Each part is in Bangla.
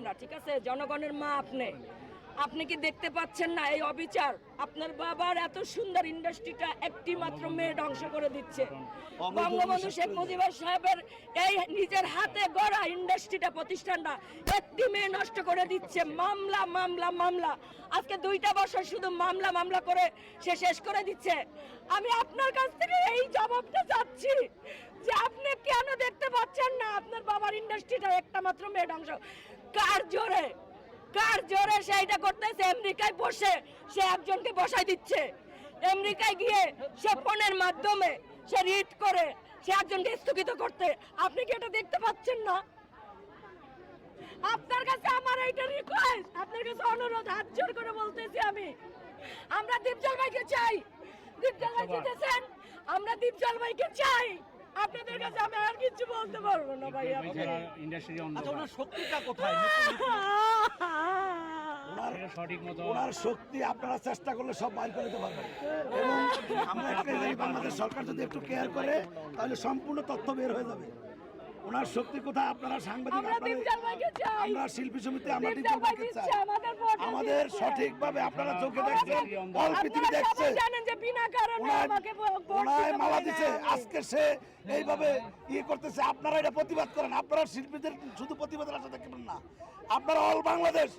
আমরা ঠিক আছে? জনগণের মা আপনি। আপনি কি দেখতে পাচ্ছেন না এই অবিচার? আপনার বাবার এত সুন্দর ইন্ডাস্ট্রিটা একটি মাত্র মেয়ে ধ্বংস করে দিচ্ছে। বঙ্গবন্ধু শেখ মুজিবুর সাহেবের এই নিজের হাতে গড়া ইন্ডাস্ট্রিটা প্রতিষ্ঠানটা একটি মেয়ে নষ্ট করে দিচ্ছে। মামলা মামলা মামলা। আজকে দুইটা বছর শুধু মামলা মামলা করে সে শেষ করে দিচ্ছে। আমি আপনার কাছ থেকে এই জবাবটা চাচ্ছি যে আপনি কেন দেখতে পাচ্ছেন না আপনার বাবার ইন্ডাস্ট্রিটা একটা মাত্র মেয়ে ধ্বংস কার জোরে? কার জোরে সেইটা করতেছে? আমেরিকায় বসে সে একজনকে বসাই দিচ্ছে। আমেরিকায় গিয়ে সে ফোনের মাধ্যমে সে রিড করে সে একজনকে স্থগিত করতে। আপনি কি এটা দেখতে পাচ্ছেন না? আপনার কাছে আমার এইটা রিকোয়েস্ট আপনার কাছে অনুরোধ হাত জোর করে বলতেছি আমি। আমরা দীপজল ভাইকে চাই। দীপজল ভাই জিতেছেন। আমরা দীপজল ভাইকে চাই। আপনাদের কাছে আমি আর কিছু বলতে পারব না ভাই ইন্ডাস্ট্রি আচ্ছা ওনার শক্তিটা কোথায়? ওনার সঠিক মতো ওনার শক্তি আপনারা চেষ্টা করলে সব বাইর করে দিতে পারবেন। এবং আমরা বাংলাদেশ সরকার যদি একটু কেয়ার করে তাহলে সম্পূর্ণ তথ্য বের হয়ে যাবে। ওনার শক্তি কোথায় আপনারা সাংবাদিক আমরা আপনারা শিল্পী সমিতি আমরা চাই। আমাদের। সঠিকভাবে আপনারা চোখে দেখছেন অল পৃথিবী দেখছে। জানেন যে বিনা কারণে ওনার আমাকে ভো- ওনায় মালা দিছে আজকে সে এইভাবে ইয়ে করতেছে। আপনারা এটা প্রতিবাদ করেন আপনারা শিল্পীদের শুধু প্রতিবাদের আশা দেখবেন না। আপনারা অল বাংলাদেশ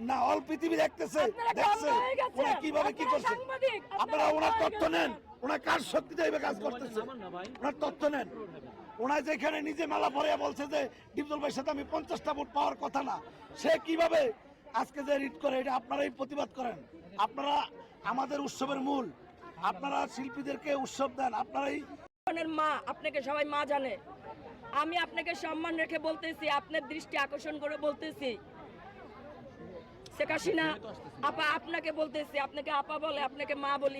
না অল পৃথিবী দেখতেছে দেখছে। ওরা কীভাবে কি আপনারা করছে। আপনারা আপনারা ওনার তথ্য নেন ওনার কার শক্তিতে এইভাবে কাজ করতেছে? ওনার তথ্য নেন। ওনার যেখানে নিজে মেলা ভরে বলছে যে, ডিপজল ভাইয়ের সাথে আমি পঞ্চাশটা ভোট পাওয়ার কথা না। সে কীভাবে আজকে যে রিট করে, এটা আপনারাই প্রতিবাদ করেন। আপনারা আমাদের উৎসবের মূল। আপনারা শিল্পীদেরকে উৎসব দেন। আপনারাই মা, আপনাকে সবাই মা জানে। আমি আপনাকে সম্মান রেখে বলতেছি, আপনার দৃষ্টি আকর্ষণ করে বলতেছি। শেখ হাসিনা, আপা, আপনাকে বলতেছি, আপনাকে আপা বলে, আপনাকে মা বলি।